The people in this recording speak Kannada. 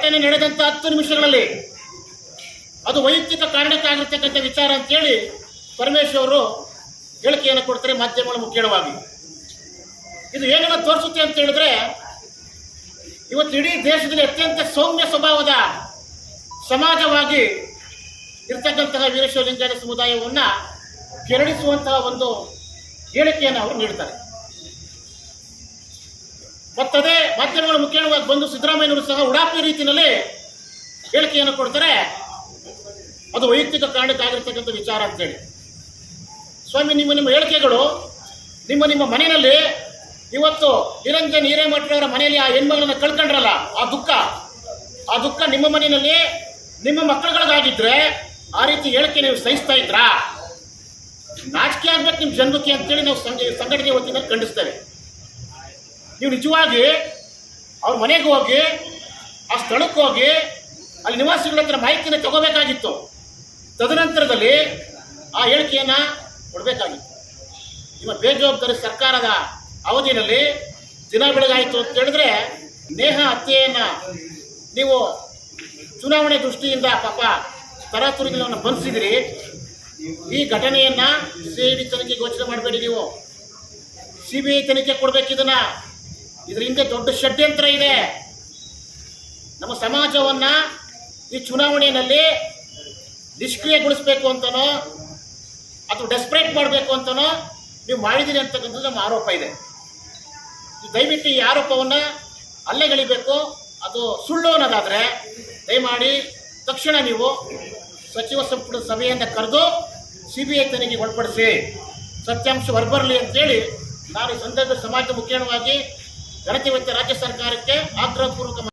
ನಡೆದಂಥ ಹತ್ತು ನಿಮಿಷಗಳಲ್ಲಿ ಅದು ವೈಯಕ್ತಿಕ ಕಾರಣಕ್ಕಾಗಿರ್ತಕ್ಕಂಥ ವಿಚಾರ ಅಂತೇಳಿ ಪರಮೇಶ್ವರ್ ಅವರು ಹೇಳಿಕೆಯನ್ನು ಕೊಡ್ತಾರೆ ಮಾಧ್ಯಮಗಳ ಮುಖ್ಯವಾಗಿ ಇದು ಏನನ್ನ ತೋರಿಸುತ್ತೆ ಅಂತ ಹೇಳಿದ್ರೆ, ಇವತ್ತು ಇಡೀ ದೇಶದಲ್ಲಿ ಅತ್ಯಂತ ಸೌಮ್ಯ ಸ್ವಭಾವದ ಸಮಾಜವಾಗಿ ಇರ್ತಕ್ಕಂತಹ ವೀರಶೈವ ಲಿಂಗಾಯತ ಸಮುದಾಯವನ್ನ ಕೆರಳಿಸುವಂತಹ ಒಂದು ಹೇಳಿಕೆಯನ್ನು ಅವರು ನೀಡ್ತಾರೆ. ಮತ್ತದೇ ಮಾಧ್ಯಮಗಳ ಮುಖ್ಯವಾಗಿ ಬಂದು ಸಿದ್ದರಾಮಯ್ಯನವರು ಸಹ ಉಡಾಪಿ ರೀತಿಯಲ್ಲಿ ಹೇಳಿಕೆಯನ್ನು ಕೊಡ್ತಾರೆ. ಅದು ವೈಯಕ್ತಿಕ ಕಾರಣಕ್ಕಾಗಿರ್ತಕ್ಕಂಥ ವಿಚಾರ ಅಂತೇಳಿ. ಸ್ವಾಮಿ, ನಿಮ್ಮ ನಿಮ್ಮ ಹೇಳಿಕೆಗಳು ನಿಮ್ಮ ನಿಮ್ಮ ಮನೆಯಲ್ಲಿ ಇವತ್ತು ನಿರಂಜನ್ ಹಿರೇಮಠರವರ ಮನೆಯಲ್ಲಿ ಆ ಹೆಣ್ಮಗಳನ್ನ ಕಳ್ಕೊಂಡ್ರಲ್ಲ, ಆ ದುಃಖ ಆ ದುಃಖ ನಿಮ್ಮ ಮನೆಯಲ್ಲಿ ನಿಮ್ಮ ಮಕ್ಕಳುಗಳಿಗಾಗಿದ್ರೆ ಆ ರೀತಿ ಹೇಳಿಕೆ ನೀವು ಸಹಿಸ್ತಾ ಇದ್ರಾ? ನಾಚಿಕೆ ಆಗ್ಬೇಕು ನಿಮ್ಮ ಜನ್ಮಕ್ಕೆ ಅಂತೇಳಿ ನಾವು ಸಂಘ ಸಂಘಟನೆ ವತಿಯಿಂದ ಖಂಡಿಸ್ತೇವೆ. ನೀವು ನಿಜವಾಗಿ ಅವ್ರ ಮನೆಗೆ ಹೋಗಿ, ಆ ಸ್ಥಳಕ್ಕೆ ಹೋಗಿ, ಅಲ್ಲಿ ನಿವಾಸಿಗಳ ಹತ್ರ ಮಾಹಿತಿನ ತಗೋಬೇಕಾಗಿತ್ತು. ತದನಂತರದಲ್ಲಿ ಆ ಹೇಳಿಕೆಯನ್ನು ಕೊಡಬೇಕಾಗಿತ್ತು. ನಿಮ್ಮ ಬೇಜವಾಬ್ದಾರಿ ಸರ್ಕಾರದ ಅವಧಿಯಲ್ಲಿ ದಿನ ಬೆಳಗಾಯಿತು ಅಂತ ಹೇಳಿದ್ರೆ, ನೇಹ ಹತ್ಯೆಯನ್ನು ನೀವು ಚುನಾವಣೆ ದೃಷ್ಟಿಯಿಂದ ಪಾಪ ತರಾತುರಿಗಳನ್ನು ಬಂಧಿಸಿದಿರಿ. ಈ ಘಟನೆಯನ್ನು ಸಿ ಐ ಡಿ ತನಿಖೆ ಘೋಷಣೆ ಮಾಡಬೇಡಿ ನೀವು. ಸಿ ಬಿ ಐ ತನಿಖೆ ಕೊಡ್ಬೇಕಿದನ್ನ ಇದ್ರ ಹಿಂದೆ ದೊಡ್ಡ ಷಡ್ಯಂತ್ರ ಇದೆ. ನಮ್ಮ ಸಮಾಜವನ್ನ ಈ ಚುನಾವಣೆಯಲ್ಲಿ ನಿಷ್ಕ್ರಿಯಗೊಳಿಸಬೇಕು ಅಂತನೋ ಅಥವಾ ಡೆಸ್ಪರೇಟ್ ಮಾಡಬೇಕು ಅಂತನೋ, ನೀವು ಮಾಡಿದ್ದೀರಿ ಅಂತಕ್ಕಂಥದ್ದು ನಮ್ಮ ಆರೋಪ ಇದೆ. ದಯವಿಟ್ಟು ಈ ಆರೋಪವನ್ನು ಅಲ್ಲೆಗಳಿಬೇಕು ಅದು ಸುಳ್ಳು ಅನ್ನೋದಾದರೆ ದಯಮಾಡಿ ತಕ್ಷಣ ನೀವು ಸಚಿವ ಸಂಪುಟ ಸಭೆಯನ್ನು ಕರೆದು ಸಿ ಬಿ ಐ ತನಿಖೆಗೆ ಒಳಪಡಿಸಿ. ಸತ್ಯಾಂಶ ಹೊರಬರಲಿ ಅಂತೇಳಿ ನಾನು ಈ ಸಂದರ್ಭ ಸಮಾಜ ಮುಖ್ಯವಾಗಿ ಮತ್ತು ರಾಜ್ಯ ಸರ್ಕಾರಕ್ಕೆ ಆಗ್ರಹಪೂರ್ವಕ